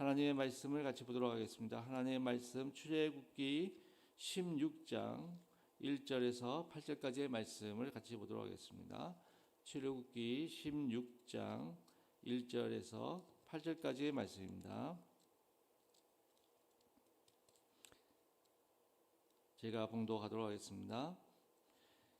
하나님의 말씀을 같이 보도록 하겠습니다. 하나님의 말씀 출애굽기 16장 1절에서 8절까지의 말씀을 같이 보도록 하겠습니다. 출애굽기 16장 1절에서 8절까지의 말씀입니다. 제가 봉독하도록 하겠습니다.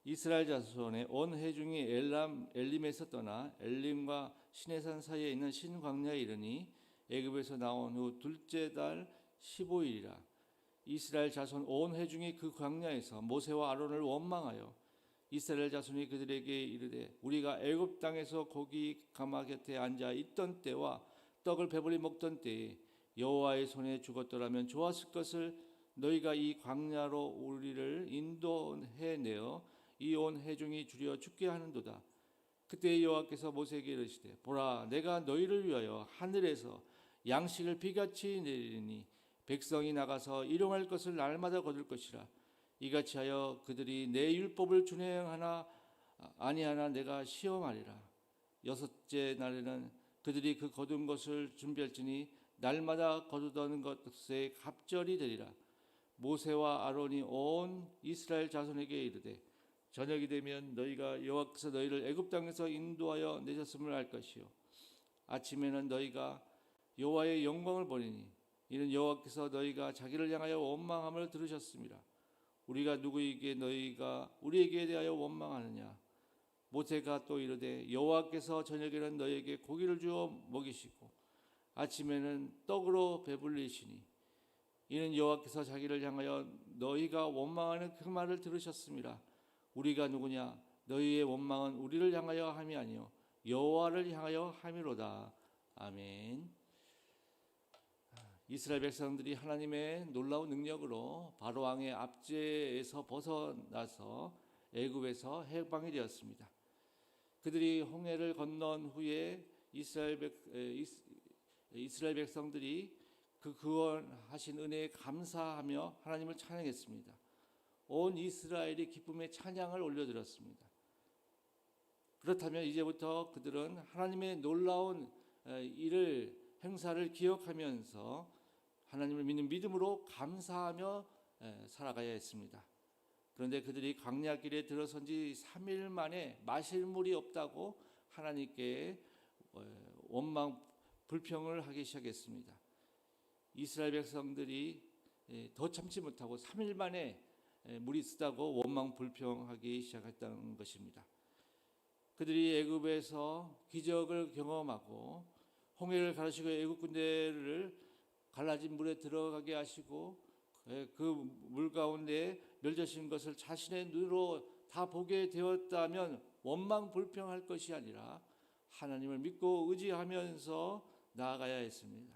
이스라엘 자손의 온 회중이 엘람 엘림에서 떠나 엘림과 시내산 사이에 있는 신광야에 이르니 애굽에서 나온 후 둘째 달 15일이라 이스라엘 자손 온 회중이 그 광야에서 모세와 아론을 원망하여 이스라엘 자손이 그들에게 이르되 우리가 애굽 땅에서 고기 가마 곁에 앉아 있던 때와 떡을 배불리 먹던 때에 여호와의 손에 죽었더라면 좋았을 것을 너희가 이 광야로 우리를 인도해 내어 이 온 회중이 줄여 죽게 하는도다. 그때 여호와께서 모세에게 이르시되 보라 내가 너희를 위하여 하늘에서 양식을 비같이 내리니 백성이 나가서 일용할 것을 날마다 거둘 것이라. 이같이 하여 그들이 내 율법을 준행하나 아니하나 내가 시험하리라. 여섯째 날에는 그들이 그 거둔 것을 준비할지니 날마다 거두던 것에 갑절이 되리라. 모세와 아론이 온 이스라엘 자손에게 이르되 저녁이 되면 너희가 여호와께서 너희를 애굽 땅에서 인도하여 내셨음을 알 것이요. 아침에는 너희가 여호와의 영광을 보리니 이는 여호와께서 너희가 자기를 향하여 원망함을 들으셨습니다. 우리가 누구에게 너희가 우리에게 대하여 원망하느냐? 모세가 또 이르되 여호와께서 저녁에는 너희에게 고기를 주어 먹이시고 아침에는 떡으로 배불리시니 이는 여호와께서 자기를 향하여 너희가 원망하는 그 말을 들으셨습니다. 우리가 누구냐? 너희의 원망은 우리를 향하여 함이 아니요 여호와를 향하여 함이로다. 아멘. 이스라엘 백성들이 하나님의 놀라운 능력으로 바로 왕의 압제에서 벗어나서 애굽에서 해방이 되었습니다. 그들이 홍해를 건넌 후에 이스라엘 백 이스라엘 백성들이 그 구원하신 은혜에 감사하며 하나님을 찬양했습니다. 온 이스라엘이 기쁨의 찬양을 올려드렸습니다. 그렇다면 이제부터 그들은 하나님의 놀라운 일을 행사를 기억하면서 하나님을 믿는 믿음으로 감사하며 살아가야 했습니다. 그런데 그들이 광야길에 들어선 지 3일 만에 마실 물이 없다고 하나님께 원망 불평을 하기 시작했습니다. 이스라엘 백성들이 더 참지 못하고 3일 만에 물이 쓰다고 원망 불평하기 시작했다는 것입니다. 그들이 애굽에서 기적을 경험하고 홍해를 가르시고 애굽 군대를 갈라진 물에 들어가게 하시고 그 물 가운데 멸절신 것을 자신의 눈으로 다 보게 되었다면 원망 불평할 것이 아니라 하나님을 믿고 의지하면서 나아가야 했습니다.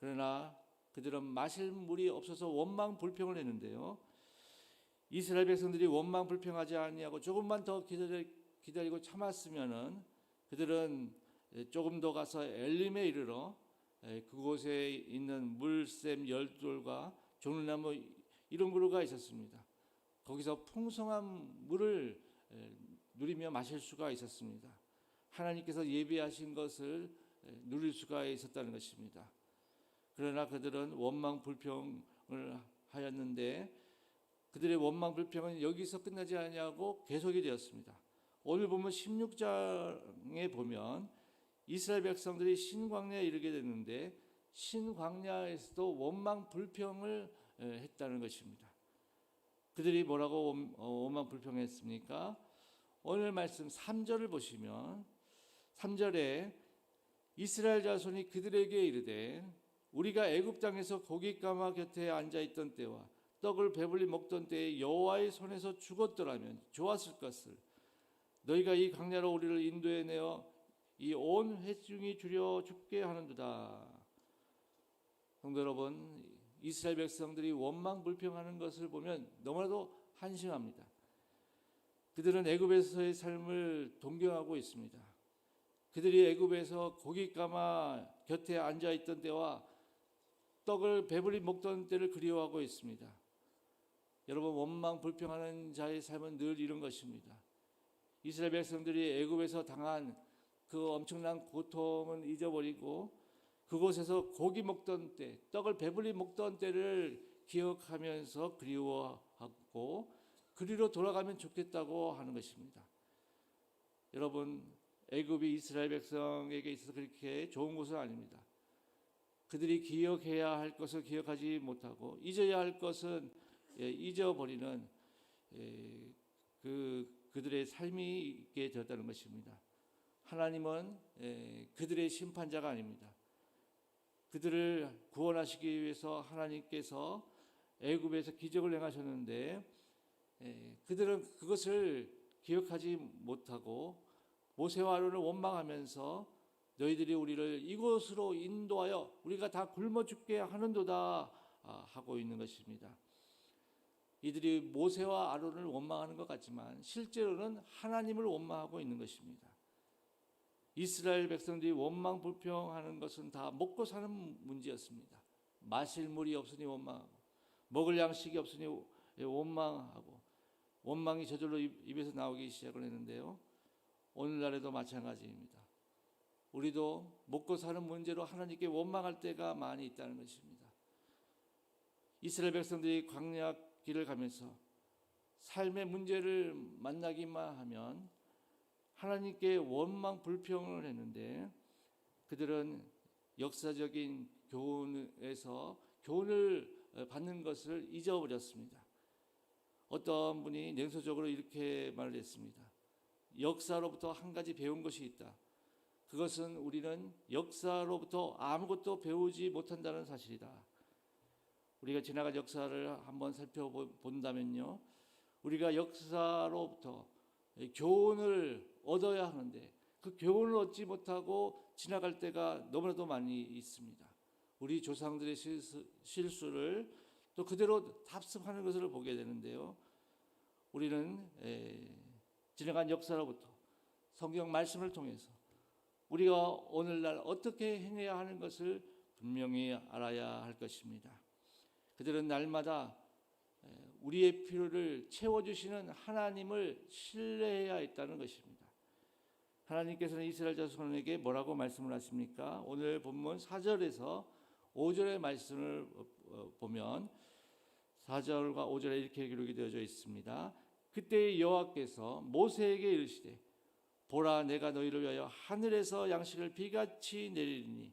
그러나 그들은 마실 물이 없어서 원망 불평을 했는데요. 이스라엘 백성들이 원망 불평하지 아니하고 조금만 더 기다리, 고 참았으면은 그들은 조금 더 가서 엘림에 이르러 그곳에 있는 물샘 열돌과 종려나무 이런 그루가 있었습니다. 거기서 풍성한 물을 누리며 마실 수가 있었습니다. 하나님께서 예비하신 것을 누릴 수가 있었다는 것입니다. 그러나 그들은 원망 불평을 하였는데 그들의 원망 불평은 여기서 끝나지 않냐고 계속이 되었습니다. 오늘 보면 16장에 보면 이스라엘 백성들이 신광야에 이르게 됐는데 신광야에서도 원망 불평을 했다는 것입니다. 그들이 뭐라고 어, 원망 불평했습니까? 오늘 말씀 3절을 보시면 3절에 이스라엘 자손이 그들에게 이르되 우리가 애굽 땅에서 고기 까마 곁에 앉아 있던 때와 떡을 배불리 먹던 때에 여호와의 손에서 죽었더라면 좋았을 것을 너희가 이 강야로 우리를 인도해 내어 이 온 회중이 줄여 죽게 하는도다. 성도 여러분, 이스라엘 백성들이 원망 불평하는 것을 보면 너무나도 한심합니다. 그들은 애굽에서의 삶을 동경하고 있습니다. 그들이 애굽에서 고기 까마 곁에 앉아 있던 때와 떡을 배불리 먹던 때를 그리워하고 있습니다. 여러분 원망 불평하는 자의 삶은 늘 이런 것입니다. 이스라엘 백성들이 애굽에서 당한 그 엄청난 고통은 잊어버리고 그곳에서 고기 먹던 때, 떡을 배불리 먹던 때를 기억하면서 그리워하고 그리로 돌아가면 좋겠다고 하는 것입니다. 여러분, 애굽이 이스라엘 백성에게 있어서 그렇게 좋은 곳은 아닙니다. 그들이 기억해야 할 것을 기억하지 못하고 잊어야 할 것은 예, 잊어버리는 예, 그 그들의 삶이 있게 되었다는 것입니다. 하나님은 예, 그들의 심판자가 아닙니다. 그들을 구원하시기 위해서 하나님께서 애굽에서 기적을 행하셨는데 예, 그들은 그것을 기억하지 못하고 모세와 아론을 원망하면서 너희들이 우리를 이곳으로 인도하여 우리가 다 굶어 죽게 하는도다 아, 하고 있는 것입니다. 이들이 모세와 아론을 원망하는 것 같지만 실제로는 하나님을 원망하고 있는 것입니다. 이스라엘 백성들이 원망 불평하는 것은 다 먹고 사는 문제였습니다. 마실 물이 없으니 원망하고 먹을 양식이 없으니 원망하고 원망이 저절로 입에서 나오기 시작을 했는데요. 오늘날에도 마찬가지입니다. 우리도 먹고 사는 문제로 하나님께 원망할 때가 많이 있다는 것입니다. 이스라엘 백성들이 광야 길을 가면서 삶의 문제를 만나기만 하면 하나님께 원망 불평을 했는데 그들은 역사적인 교훈에서 교훈을 받는 것을 잊어버렸습니다. 어떤 분이 냉소적으로 이렇게 말을 했습니다. 역사로부터 한 가지 배운 것이 있다. 그것은 우리는 역사로부터 아무것도 배우지 못한다는 사실이다. 우리가 지나간 역사를 한번 살펴본다면요. 우리가 역사로부터 교훈을 얻어야 하는데 그 교훈을 얻지 못하고 지나갈 때가 너무나도 많이 있습니다. 우리 조상들의 실수, 를또 그대로 답습하는 것을 보게 되는데요. 우리는 지나간 역사로부터 성경 말씀을 통해서 우리가 오늘날 어떻게 행해야 하는 것을 분명히 알아야 할 것입니다. 그들은 날마다 우리의 필요를 채워주시는 하나님을 신뢰해야 했다는 것입니다. 하나님께서는 이스라엘 자손에게 뭐라고 말씀을 하십니까? 오늘 본문 4절에서 5절의 말씀을 어, 보면 4절과 5절에 이렇게 기록이 되어져 있습니다. 그때 여호와께서 모세에게 이르시되 보라 내가 너희를 위하여 하늘에서 양식을 비같이 내리니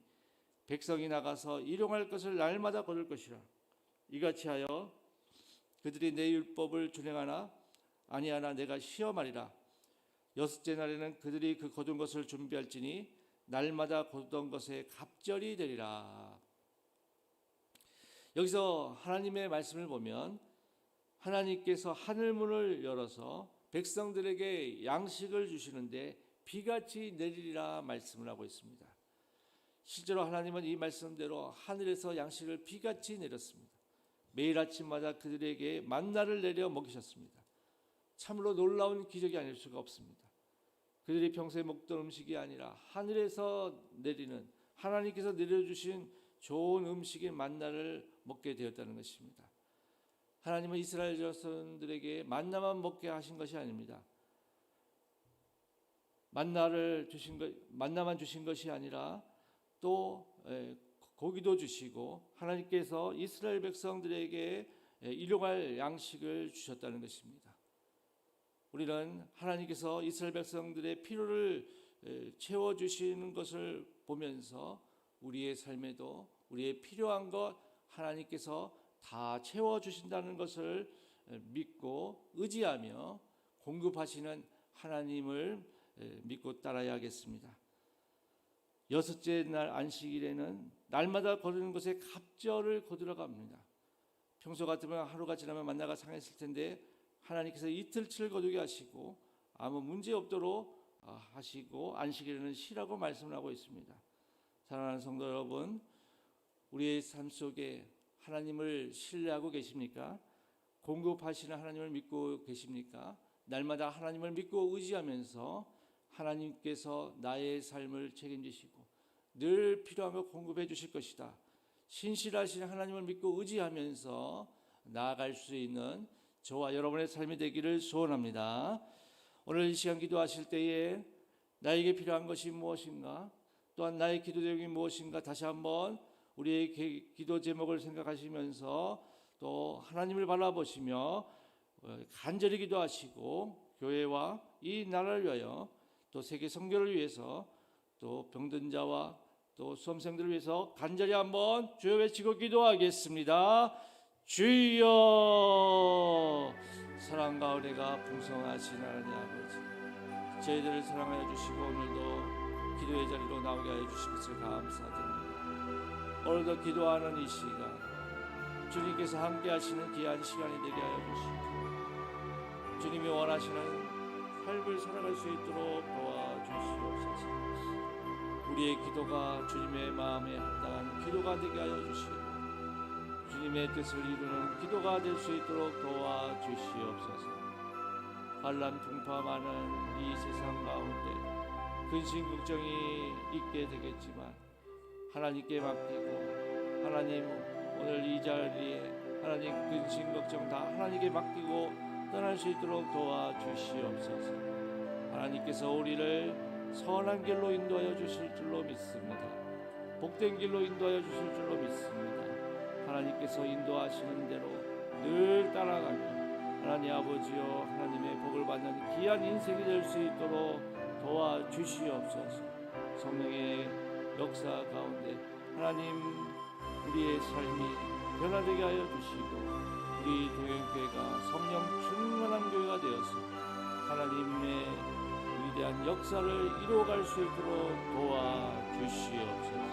백성이 나가서 일용할 것을 날마다 거둘 것이라 이같이 하여 그들이 내 율법을 준행하나 아니하나 내가 시험하리라 여섯째 날에는 그들이 그 거둔 것을 준비할지니 날마다 거두던 것에 갑절이 되리라 여기서 하나님의 말씀을 보면 하나님께서 하늘 문을 열어서 백성들에게 양식을 주시는데 비같이 내리리라 말씀을 하고 있습니다. 실제로 하나님은 이 말씀대로 하늘에서 양식을 비같이 내렸습니다. 매일 아침마다 그들에게 만나를 내려 먹이셨습니다. 참으로 놀라운 기적이 아닐 수가 없습니다. 그들이 평소에 먹던 음식이 아니라 하늘에서 내리는 하나님께서 내려주신 좋은 음식인 만나를 먹게 되었다는 것입니다. 하나님은 이스라엘 자손들에게 만나만 먹게 하신 것이 아닙니다. 만나를 주신 것, 만나만 주신 것이 아니라 또 고기도 주시고 하나님께서 이스라엘 백성들에게 일용할 양식을 주셨다는 것입니다. 우리는 하나님께서 이스라엘 백성들의 필요를 채워 주시는 것을 보면서 우리의 삶에도 우리의 필요한 것 하나님께서 다 채워 주신다는 것을 믿고 의지하며 공급하시는 하나님을 믿고 따라야겠습니다. 여섯째 날 안식일에는 날마다 거두는 것에 갑절을 거두러 갑니다. 평소 같으면 하루가 지나면 만나가 상했을 텐데 하나님께서 이틀치를 거두게 하시고 아무 문제 없도록 아, 하시고 안식일에는 쉬라고 말씀을 하고 있습니다. 사랑하는 성도 여러분, 우리의 삶 속에 하나님을 신뢰하고 계십니까? 공급하시는 하나님을 믿고 계십니까? 날마다 하나님을 믿고 의지하면서 하나님께서 나의 삶을 책임지시고 늘 필요한 걸 공급해 주실 것이다. 신실하신 하나님을 믿고 의지하면서 나아갈 수 있는 저와 여러분의 삶이 되기를 소원합니다. 오늘 이 시간 기도하실 때에 나에게 필요한 것이 무엇인가? 또한 나의 기도 제목이 무엇인가 다시 한번 우리의 기- 기도 제목을 생각하시면서 또 하나님을 바라보시며 어, 간절히 기도하시고 교회와 이 나라를 위하여 또 세계 선교를 위해서 또 병든 자와 또 수험생들을 위해서 간절히 한번 주여 외치고 기도하겠습니다. 주여 사랑과 은혜가 풍성하신 하나님 아버지 저희들을 사랑하여 주시고 오늘도 기도의 자리로 나오게 하여 주신 것을 감사드립니다. 오늘도 기도하는 이 시간 주님께서 함께 하시는 귀한 시간이 되게 하여 주시고 주님이 원하시는 삶을 살아갈 수 있도록 도와주시옵소서. 우리의 기도가 주님의 마음에 합당한 기도가 되게 하여 주시고 주님의 뜻을 이루는 기도가 될 수 있도록 도와주시옵소서. 환란 풍파많은 이 세상 가운데 근심 걱정이 있게 되겠지만 하나님께 맡기고 하나님 오늘 이 자리에 하나님 근심 걱정 다 하나님께 맡기고 떠날 수 있도록 도와주시옵소서. 하나님께서 우리를 선한 길로 인도하여 주실 줄로 믿습니다. 복된 길로 인도하여 주실 줄로 믿습니다. 하나님께서 인도하시는 대로 늘 따라가며 하나님 아버지여 하나님의 복을 받는 귀한 인생이 될 수 있도록 도와주시옵소서. 성령의 역사 가운데 하나님 우리의 삶이 변화되게 하여 주시고 우리 동행교회가 성령 충만한 교회가 되어서 하나님의 역사를 이루어갈 수 있도록 도와주시옵소서.